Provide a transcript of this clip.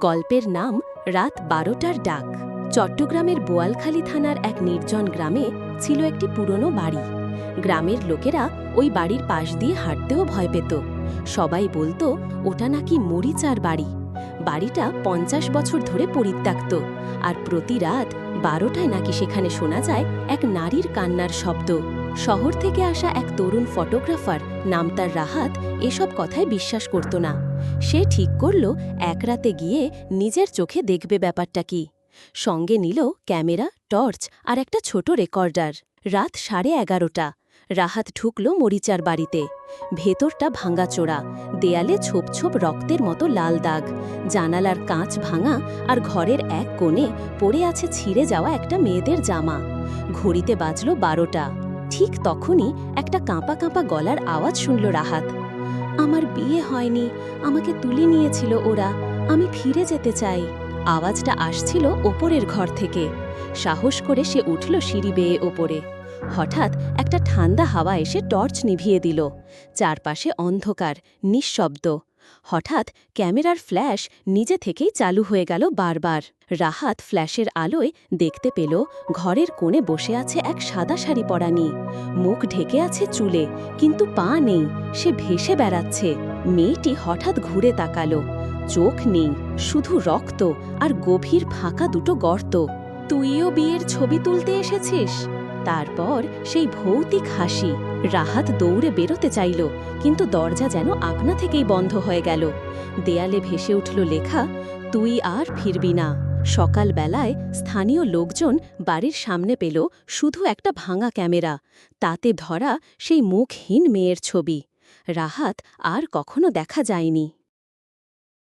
গল্পের নাম রাত বারোটার ডাক। চট্টগ্রামের বোয়ালখালী থানার এক নির্জন গ্রামে ছিল একটি পুরনো বাড়ি। গ্রামের লোকেরা ওই বাড়ির পাশ দিয়ে হাঁটতেও ভয় পেত। সবাই বলতো, ওটা নাকি মরিচার বাড়ি। বাড়িটা পঞ্চাশ বছর ধরে পরিত্যক্ত, আর প্রতি রাত বারোটায় নাকি সেখানে শোনা যায় এক নারীর কান্নার শব্দ। শহর থেকে আসা এক তরুণ ফটোগ্রাফার নাম তার রাহাত এসব কথায় বিশ্বাস করত না। সে ঠিক করল, এক রাতে গিয়ে নিজের চোখে দেখবে ব্যাপারটা কি। সঙ্গে নিল ক্যামেরা, টর্চ আর একটা ছোট রেকর্ডার। রাত সাড়ে এগারোটা। রাহাত ঢুকল মরিচার বাড়িতে। ভেতরটা ভাঙাচোরা দেয়ালে ছোপ ছোপ রক্তের মতো লাল দাগ। জানালার কাঁচ ভাঙা আর ঘরের এক কোণে পড়ে আছে ছিঁড়ে যাওয়া একটা মেয়েদের জামা। ঘড়িতে বাজল বারোটা। ঠিক তখনই একটা কাঁপা কাঁপা গলার আওয়াজ শুনল রাহাত। আমার বিয়ে হয়নি, আমাকে তুলে নিয়েছিল ওরা, আমি ফিরে যেতে চাই। আওয়াজটা আসছিল ওপরের ঘর থেকে। সাহস করে সে উঠল সিঁড়ি বেয়ে ওপরে। হঠাৎ একটা ঠান্ডা হাওয়া এসে টর্চ নিভিয়ে দিল। চারপাশে অন্ধকার, নিঃশব্দ। হঠাৎ ক্যামেরার ফ্ল্যাশ নিজে থেকেই চালু হয়ে গেল বারবার। রাহাত ফ্ল্যাশের আলোয় দেখতে পেল ঘরের কোণে বসে আছে এক সাদা শাড়ি পরা মুখ ঢেকে আছে চুলে, কিন্তু পা নেই, সে ভেসে বেড়াচ্ছে। মেয়েটি হঠাৎ ঘুরে তাকালো। চোখ নেই, শুধু রক্ত আর গভীর ফাঁকা দুটো গর্ত। তুইও বিয়ের ছবি তুলতে এসেছিস? তারপর সেই ভৌতিক হাসি রাহাত দৌড়ে বেরোতে চাইল, কিন্তু দরজা যেন আপনা থেকেই বন্ধ হয়ে গেল। দেয়ালে ভেসে উঠল লেখা, তুই আর ফিরবি না। সকালবেলায় স্থানীয় লোকজন বাড়ির সামনে পেল শুধু একটা ভাঙা ক্যামেরা, তাতে ধরা সেই মুখহীন মেয়ের ছবি। রাহাত আর কখনো দেখা যায়নি।